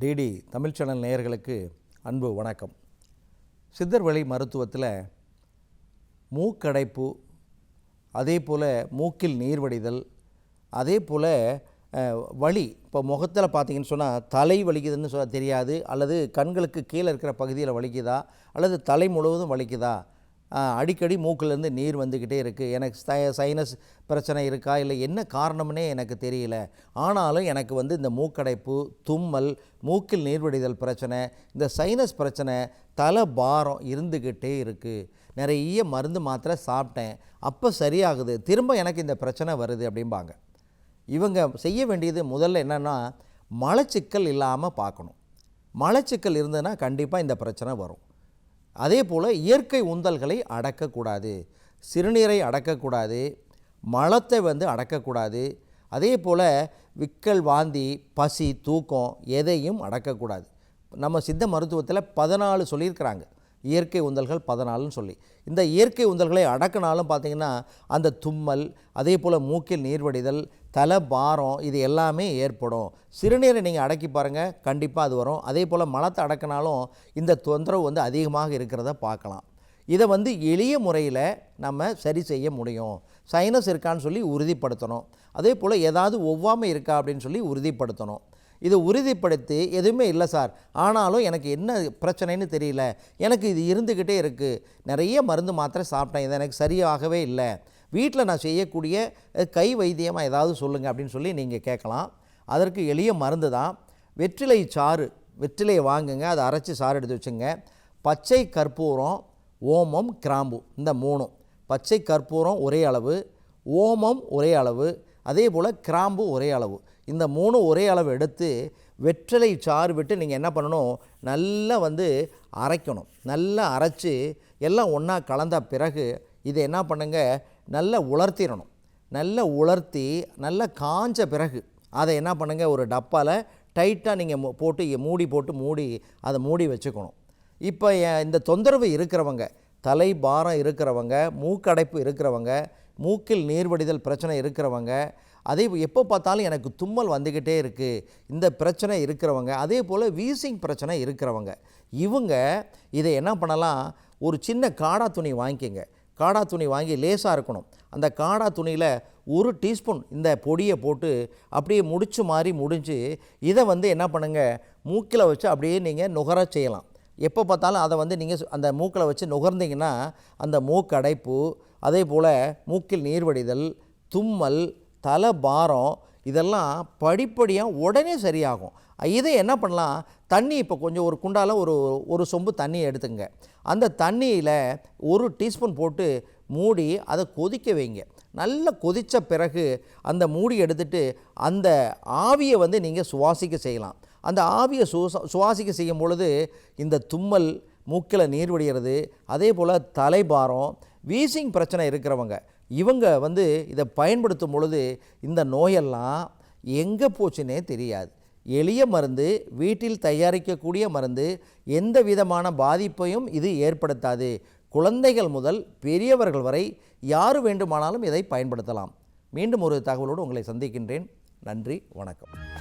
DD Tamil channel நேயர்களுக்கு அன்பு வணக்கம். சித்தர்வழி மருத்துவத்தில் மூக்கடைப்பு அதே போல் மூக்கில் நீர் வடிதல் அதே போல் வலி. இப்போ முகத்தில் பார்த்தீங்கன்னு சொன்னால் தலை வலிக்குதுன்னு சொல்ல தெரியாது. அல்லது கண்களுக்கு கீழே இருக்கிற பகுதியில் வலிக்குதா? அல்லது தலை முழுவதும் வலிக்குதா? அடிக்கடி மூக்கிலேருந்து நீர் வந்துக்கிட்டே இருக்குது எனக்கு சைனஸ் பிரச்சனை இருக்கா? இல்லை என்ன காரணம்னே எனக்கு தெரியல. ஆனாலும் எனக்கு வந்து இந்த மூக்கடைப்பு தும்மல் மூக்கில் நீர்வடிதல் பிரச்சனை இந்த சைனஸ் பிரச்சனை தலை பாரம் இருந்துக்கிட்டே இருக்குது நிறைய மருந்து மாத்திரை சாப்பிட்டேன். அப்போ சரியாகுது. திரும்ப எனக்கு இந்த பிரச்சனை வருது அப்படிம்பாங்க. இவங்க செய்ய வேண்டியது முதல்ல என்னென்னா மலச்சிக்கல் இல்லாமல் பார்க்கணும். மலச்சிக்கல் இருந்ததுன்னா கண்டிப்பாக இந்த பிரச்சனை வரும். அதே போல் இயற்கை உந்தல்களை அடக்கக்கூடாது சிறுநீரை அடக்கக்கூடாது மலத்தை வந்து அடக்கக்கூடாது அதே போல் விக்கல் வாந்தி பசி தூக்கம் எதையும் அடக்கக்கூடாது. நம்ம சித்த மருத்துவத்தில் பதினாலு சொல்லியிருக்கிறாங்க. இயற்கை உந்தல்கள் பதினாலுன்னு சொல்லி. இந்த இயற்கை உந்தல்களை அடக்கினாலும் பார்த்தீங்கன்னா அந்த தும்மல் அதே போல் மூக்கில் நீர்வடிதல் தலை பாரம் இது எல்லாமே ஏற்படும். சிறுநீரை நீங்கள் அடக்கி பாருங்கள் கண்டிப்பாக அது வரும். அதே போல் மலத்தை அடக்கினாலும் இந்த தொந்தரவு வந்து அதிகமாக இருக்கிறத பார்க்கலாம். இதை வந்து எளிய முறையில் நம்ம சரி செய்ய முடியும். சைனஸ் இருக்கான்னு சொல்லி உறுதிப்படுத்தணும். அதே போல் ஏதாவது ஒவ்வாமை இருக்கா அப்படின்னு சொல்லி உறுதிப்படுத்தணும். இது உறுதிப்படுத்தி எதுவுமே இல்லை சார். ஆனாலும் எனக்கு என்ன பிரச்சனைன்னு தெரியல. எனக்கு இது இருந்துக்கிட்டே இருக்குது நிறைய மருந்து மாத்திரை சாப்பிட்டேன். இது எனக்கு சரியாகவே இல்லை. வீட்டில் நான் செய்யக்கூடிய கை வைத்தியமாக ஏதாவது சொல்லுங்கள் அப்படின்னு சொல்லி நீங்கள் கேட்கலாம். அதற்கு எளிய மருந்து தான். வெற்றிலை சாறு வெற்றிலையை வாங்குங்க. அதை அரைச்சி சாறு எடுத்து வச்சுங்க. பச்சை கற்பூரம் ஓமம் கிராம்பு இந்த மூணும். பச்சை கற்பூரம் ஒரே அளவு ஓமம் ஒரே அளவு அதே போல் கிராம்பு ஒரே அளவு. இந்த மூணு ஒரே அளவு எடுத்து வெற்றிலை சாறு விட்டு நீங்கள் என்ன பண்ணணும்? நல்லா வந்து அரைக்கணும். நல்லா அரைச்சி எல்லாம் ஒன்றா கலந்த பிறகு இதை என்ன பண்ணுங்கள் நல்லா உலர்த்திடணும். நல்லா உலர்த்தி நல்லா காஞ்ச பிறகு அதை என்ன பண்ணுங்கள் ஒரு டப்பாவில் டைட்டாக நீங்கள் போட்டு மூடி போட்டு மூடி அதை மூடி வச்சுக்கணும். இப்போ இந்த தொந்தரவு இருக்கிறவங்க தலை பாரம் இருக்கிறவங்க மூக்கடைப்பு இருக்கிறவங்க மூக்கில் நீர்வடிதல் பிரச்சனை இருக்கிறவங்க அதே எப்போ பார்த்தாலும் எனக்கு தும்மல் வந்துக்கிட்டே இருக்குது இந்த பிரச்சனை இருக்கிறவங்க அதே போல் வீசிங் பிரச்சனை இருக்கிறவங்க இவங்க இதை என்ன பண்ணலாம் ஒரு சின்ன காடா துணி வாங்கிக்கோங்க. காடா துணி வாங்கி லேசாக இருக்கணும். அந்த காடா துணியில் ஒரு டீஸ்பூன் இந்த பொடியை போட்டு அப்படியே முடிச்சு மாதிரி முடிஞ்சு இதை வந்து என்ன பண்ணுங்கள் மூக்கில் வச்சு அப்படியே நீங்கள் நுகர செய்யலாம். எப்போ பார்த்தாலும் அதை வந்து நீங்கள் அந்த மூக்கில் வச்சு நுகர்ந்தீங்கன்னா அந்த மூக்கடைப்பு அதே போல் மூக்கில் நீர்வடிதல் தும்மல் தலை பாரம் இதெல்லாம் படிப்படியாக உடனே சரியாகும். இதை என்ன பண்ணலாம்? தண்ணி இப்போ கொஞ்சம் ஒரு குண்டால் ஒரு ஒரு சொம்பு தண்ணி எடுத்துங்க. அந்த தண்ணியில் ஒரு டீஸ்பூன் போட்டு மூடி அதை கொதிக்க வைங்க. நல்லா கொதித்த பிறகு அந்த மூடி எடுத்துட்டு அந்த ஆவியை வந்து நீங்கள் சுவாசிக்க செய்யலாம். அந்த ஆவியை சுவா சுவாசிக்க செய்யும் பொழுது இந்த தும்மல் மூக்கில் நீர் வடிகிறது அதே போல் தலைபாரம் வீசிங் பிரச்சனை இருக்கிறவங்க இவங்க வந்து இதை பயன்படுத்தும் பொழுது இந்த நோயெல்லாம் எங்கே போச்சுன்னே தெரியாது. எளிய மருந்து வீட்டில் தயாரிக்கக்கூடிய மருந்து எந்த விதமான பாதிப்பையும் இது ஏற்படுத்தாது. குழந்தைகள் முதல் பெரியவர்கள் வரை யார் வேண்டுமானாலும் இதை பயன்படுத்தலாம். மீண்டும் ஒரு தகவலோடு உங்களை சந்திக்கின்றேன். நன்றி வணக்கம்.